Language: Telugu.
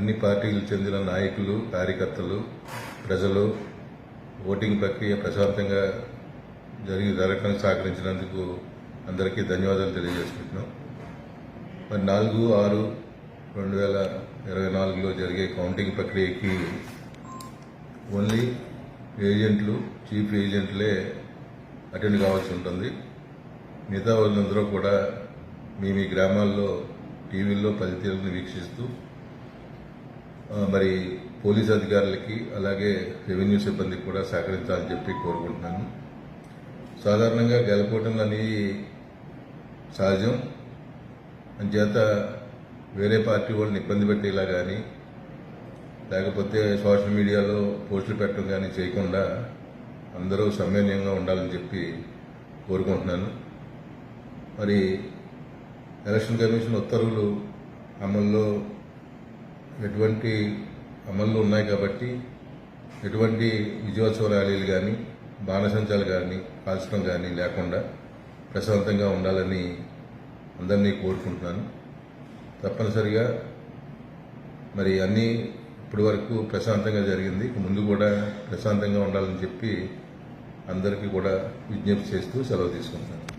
అన్ని పార్టీలకు చెందిన నాయకులు కార్యకర్తలు ప్రజలు ఓటింగ్ ప్రక్రియ ప్రశాంతంగా జరిగి జరగడానికి సహకరించినందుకు అందరికీ ధన్యవాదాలు తెలియజేసుకుంటున్నాం. మరి నాలుగు ఆరు రెండు వేల ఇరవై నాలుగులో జరిగే కౌంటింగ్ ప్రక్రియకి ఓన్లీ ఏజెంట్లు చీఫ్ ఏజెంట్లే అటెండ్ కావాల్సి ఉంటుంది. మిగతా వాళ్ళందరూ కూడా మీ మీ గ్రామాల్లో టీవీల్లో పనితీరుని వీక్షిస్తూ మరి పోలీస్ అధికారులకి అలాగే రెవెన్యూ సిబ్బందికి కూడా సహకరించాలని చెప్పి కోరుకుంటున్నాను. సాధారణంగా గెలుపోవటం అనేది సహజం. అంచేత వేరే పార్టీ వాళ్ళని ఇబ్బంది పెట్టేలా కానీ లేకపోతే సోషల్ మీడియాలో పోస్టులు పెట్టడం కానీ చేయకుండా అందరూ సమన్వయంగా ఉండాలని చెప్పి కోరుకుంటున్నాను. మరి ఎలక్షన్ కమిషన్ ఉత్తర్వులు అమల్లో ఎటువంటి అమల్లో ఉన్నాయి కాబట్టి ఎటువంటి విజయోత్సవ ర్యాలీలు కానీ బాణసంచాలు కానీ కాల్చడం కానీ లేకుండా ప్రశాంతంగా ఉండాలని అందరినీ కోరుకుంటున్నాను. తప్పనిసరిగా మరి అన్నీ ఇప్పటి వరకు ప్రశాంతంగా జరిగింది. ముందు కూడా ప్రశాంతంగా ఉండాలని చెప్పి అందరికీ కూడా విజ్ఞప్తి చేస్తూ సెలవు తీసుకుంటున్నాను.